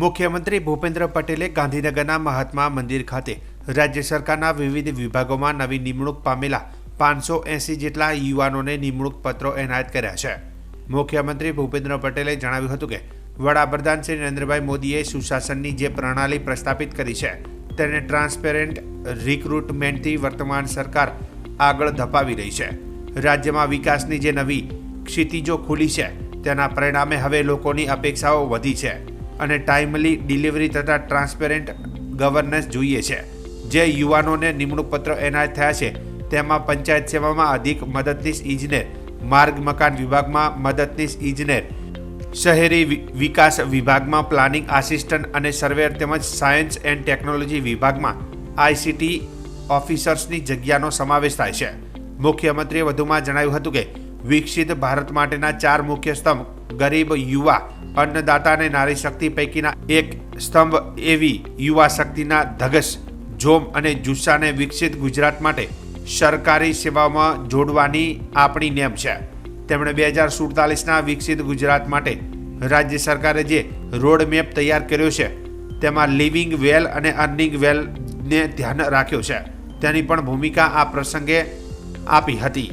મુખ્યમંત્રી ભૂપેન્દ્ર પટેલે ગાંધીનગરના મહાત્મા મંદિર ખાતે રાજ્ય સરકારના વિવિધ વિભાગોમાં નવી નિમણૂક પામેલા પાંચસો એંસી જેટલા યુવાનોને નિમણૂક પત્રો એનાયત કર્યા છે. મુખ્યમંત્રી ભૂપેન્દ્ર પટેલે જણાવ્યું હતું કે, વડાપ્રધાન શ્રી નરેન્દ્રભાઈ મોદીએ સુશાસનની જે પ્રણાલી પ્રસ્થાપિત કરી છે, તેને ટ્રાન્સપેરેન્ટ રિક્રુટમેન્ટથી વર્તમાન સરકાર આગળ ધપાવી રહી છે. રાજ્યમાં વિકાસની જે નવી ક્ષિતિજો ખુલી છે, તેના પરિણામે હવે લોકોની અપેક્ષાઓ વધી છે. અને ટાઈમલી ડિલિવરી તથા ટ્રાન્સપેરેન્ટ ગવર્નન્સ જોઈએ છે. જે યુવાનોને નિમણૂક પત્ર એનાયત થયા છે, તેમાં પંચાયત સેવામાં અધિક મદદનીશ ઇજનેર, માર્ગ મકાન વિભાગમાં મદદનીશ ઇજનેર, શહેરી વિકાસ વિભાગમાં પ્લાનિંગ આસિસ્ટન્ટ અને સર્વેયર તેમજ સાયન્સ એન્ડ ટેકનોલોજી વિભાગમાં આઈસીટી ઓફિસર્સની જગ્યાનો સમાવેશ થાય છે. મુખ્યમંત્રીએ વધુમાં જણાવ્યું હતું કે, વિકસિત ભારત માટેના ચાર મુખ્ય સ્તંભ, ગરીબ યુવા અન્નદાતા અને નારી શક્તિ પૈકીના એક સ્તંભ એવી યુવા શક્તિના ધગસ, જોમ અને જુસ્સાને વિકસિત ગુજરાત માટે સરકારી સેવામાં જોડવાની આપણી નેમ છે. તેમણે બે હજાર સુડતાલીસના વિકસિત ગુજરાત માટે રાજ્ય સરકારે જે રોડ મેપ તૈયાર કર્યો છે, તેમાં લિવિંગ વેલ અને અર્નિંગ વેલને ધ્યાન રાખ્યો છે. તેની પણ ભૂમિકા આ પ્રસંગે આપી હતી.